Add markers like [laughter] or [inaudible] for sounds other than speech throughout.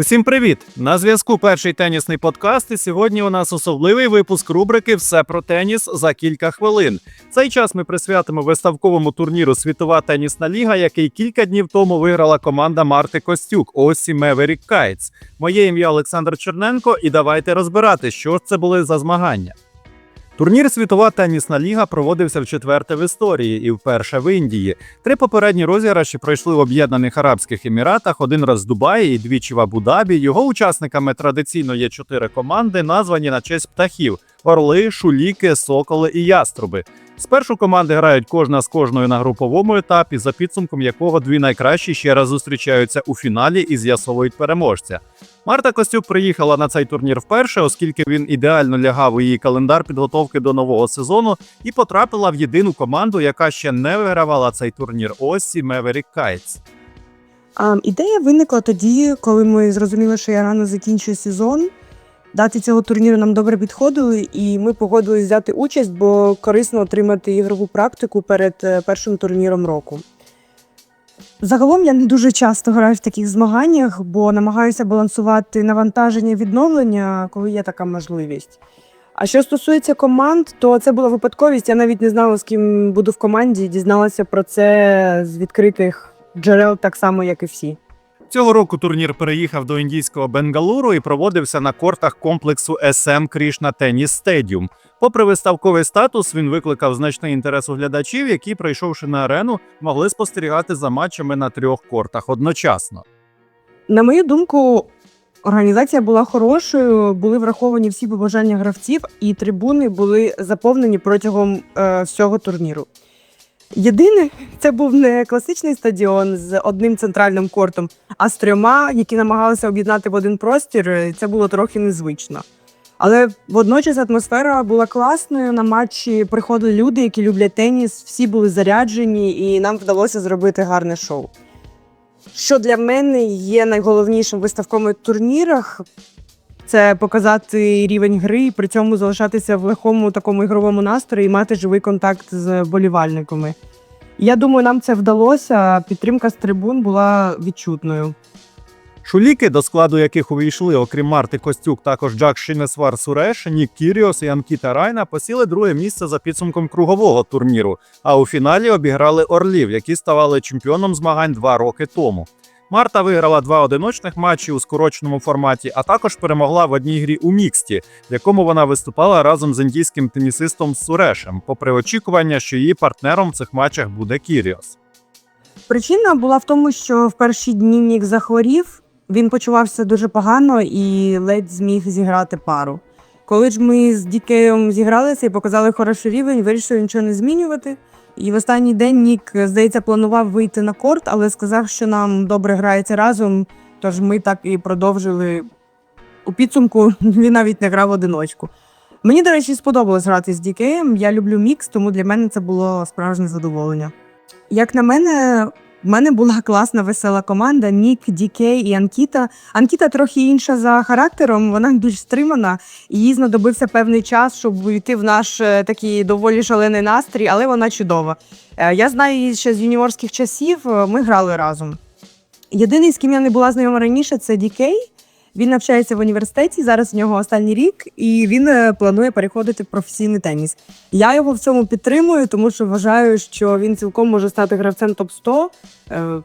Усім привіт! На зв'язку перший тенісний подкаст. І сьогодні у нас особливий випуск рубрики Все про теніс за кілька хвилин. Цей час ми присвятимо виставковому турніру Світова тенісна ліга, який кілька днів тому виграла команда Марти Костюк Осі Меверік Кайтс. Моє ім'я Олександр Черненко, і давайте розбирати, що ж це були за змагання. Турнір Світова тенісна ліга проводився в четверте в історії і вперше в Індії. Три попередні розіграші пройшли в Об'єднаних Арабських Еміратах, один раз в Дубаї і двічі в Абу-Дабі. Його учасниками традиційно є чотири команди, названі на честь птахів: орли, шуліки, соколи і яструби. Спершу команди грають кожна з кожною на груповому етапі, за підсумком якого дві найкращі ще раз зустрічаються у фіналі і з'ясовують переможця. Марта Костюк приїхала на цей турнір вперше, оскільки він ідеально лягав у її календар підготовки до нового сезону і потрапила в єдину команду, яка ще не вигравала цей турнір. Осі Меверік Кайтс. Ідея виникла тоді, коли ми зрозуміли, що я рано закінчую сезон. Дати цього турніру нам добре підходили, і ми погодились взяти участь, бо корисно отримати ігрову практику перед е, першим турніром року. Загалом я не дуже часто граю в таких змаганнях, бо намагаюся балансувати навантаження і відновлення, коли є така можливість. А що стосується команд, то це була випадковість. Я навіть не знала, з ким буду в команді, дізналася про це з відкритих джерел, так само, як і всі. Цього року турнір переїхав до індійського Бенгалуру і проводився на кортах комплексу SM Крішна Теніс Стедіум. Попри виставковий статус, він викликав значний інтерес у глядачів, які, прийшовши на арену, могли спостерігати за матчами на трьох кортах одночасно. На мою думку, організація була хорошою, були враховані всі побажання гравців, і трибуни були заповнені протягом е, всього турніру. Єдине, це був не класичний стадіон з одним центральним кортом, а з трьома, які намагалися об'єднати в один простір. і Це було трохи незвично. Але водночас атмосфера була класною. На матчі приходили люди, які люблять теніс, всі були заряджені, і нам вдалося зробити гарне шоу. Що для мене є найголовнішим в виставкових турнірах, це показати рівень гри і при цьому залишатися в легкому такому ігровому настрої і мати живий контакт з болівальниками. Я думаю, нам це вдалося. Підтримка з трибун була відчутною. Шуліки, до складу яких увійшли, окрім Марти Костюк, також Джак Шинесвар Суреш, Нік Кіріос і Анкіта Райна посіли друге місце за підсумком кругового турніру. А у фіналі обіграли Орлів, які ставали чемпіоном змагань два роки тому. Марта виграла два одиночних матчі у скороченому форматі, а також перемогла в одній грі у міксті, в якому вона виступала разом з індійським тенісистом Сурешем, попри очікування, що її партнером в цих матчах буде Кіріос. Причина була в тому, що в перші дні Нік захворів, він почувався дуже погано і ледь зміг зіграти пару. Коли ж ми з Дікеєм зігралися і показали хороший рівень, вирішили нічого не змінювати. І в останній день Нік, здається, планував вийти на корт, але сказав, що нам добре грається разом. Тож ми так і продовжили. У підсумку [laughs] він навіть не грав одиночку. Мені, до речі, сподобалось грати з Дікеєм. Я люблю мікс, тому для мене це було справжнє задоволення. Як на мене, в мене була класна весела команда: Нік, Дікей і Анкіта. Анкіта трохи інша за характером, вона більш стримана, їй знадобився певний час, щоб увійти в наш е, такий доволі шалений настрій, але вона чудова. Е, Я знаю її ще з юніорських часів, е, ми грали разом. Єдиний, з ким я не була знайома раніше, це Дікей. Він навчається в університеті, зараз у нього останній рік, і він е, планує переходити в професійний теніс. Я його в цьому підтримую, тому що вважаю, що він цілком може стати гравцем топ-100, е,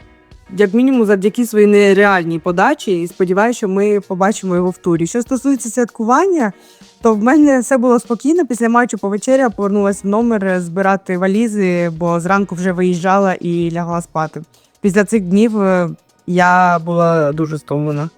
як мінімум завдяки своїй нереальній подачі. І сподіваюся, що ми побачимо його в турі. Що стосується святкування, то в мене все було спокійно. Після матчу по вечері повернулася в номер е, збирати валізи, бо зранку вже виїжджала і лягла спати. Після цих днів я була дуже стомлена.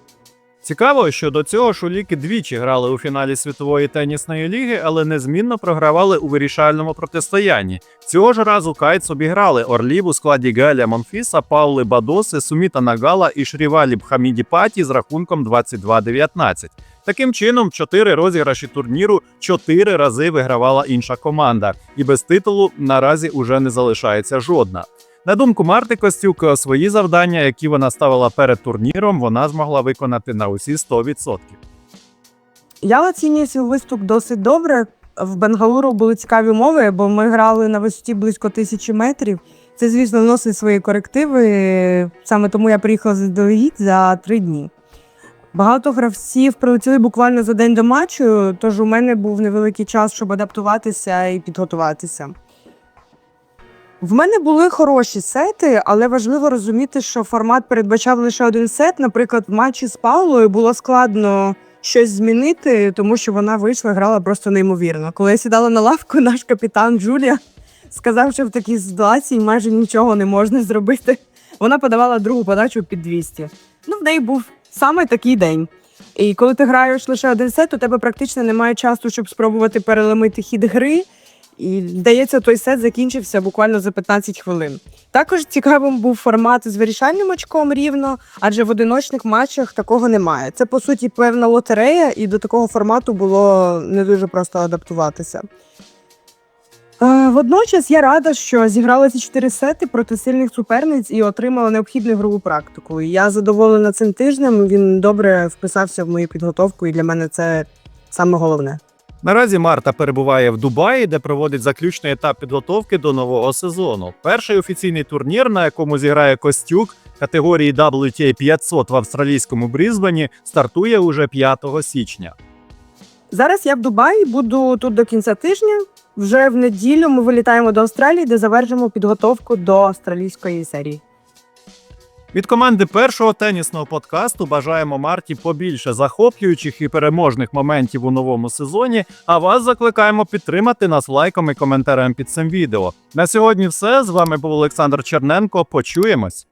Цікаво, що до цього шуліки двічі грали у фіналі світової тенісної ліги, але незмінно програвали у вирішальному протистоянні. Цього ж разу Кайтс обіграли Орлів у складі Галя Монфіса, Паули Бадоси, Суміта Нагала і Шрівалі Бхаміді Паті з рахунком 22-19. Таким чином, чотири розіграші турніру чотири рази вигравала інша команда, і без титулу наразі уже не залишається жодна. На думку Марти Костюк, свої завдання, які вона ставила перед турніром, вона змогла виконати на усі 100%. Я оцінюю свій виступ досить добре. В Бенгалуру були цікаві умови, бо ми грали на висоті близько тисячі метрів. Це, звісно, вносить свої корективи. Саме тому я приїхала заздалегідь за три дні. Багато гравців прилетіли буквально за день до матчу, тож у мене був невеликий час, щоб адаптуватися і підготуватися. В мене були хороші сети, але важливо розуміти, що формат передбачав лише один сет. Наприклад, в матчі з Паулою було складно щось змінити, тому що вона вийшла, грала просто неймовірно. Коли я сідала на лавку, [laughs] наш капітан Джулія сказав, що в такій ситуації майже нічого не можна зробити. Вона подавала другу подачу під 200. Ну, в неї був саме такий день. І коли ти граєш лише один сет, у тебе практично немає часу, щоб спробувати переломити хід гри. І здається, той сет закінчився буквально за 15 хвилин. Також цікавим був формат з вирішальним очком рівно, адже в одиночних матчах такого немає. Це по суті певна лотерея, і до такого формату було не дуже просто адаптуватися. Е, Водночас я рада, що зіграла чотири сети проти сильних суперниць і отримала необхідну ігрову практику. Я задоволена цим тижнем. Він добре вписався в мою підготовку, і для мене це саме головне. Наразі Марта перебуває в Дубаї, де проводить заключний етап підготовки до нового сезону. Перший офіційний турнір, на якому зіграє Костюк категорії WTA 500 в австралійському Брізбені, стартує уже 5 січня. Зараз я в Дубаї, буду тут до кінця тижня. Вже в неділю ми вилітаємо до Австралії, де завершимо підготовку до австралійської серії. Від команди першого тенісного подкасту бажаємо Марті побільше захоплюючих і переможних моментів у новому сезоні. А вас закликаємо підтримати нас лайком і коментарем під цим відео. На сьогодні все з вами був Олександр Черненко. Почуємось.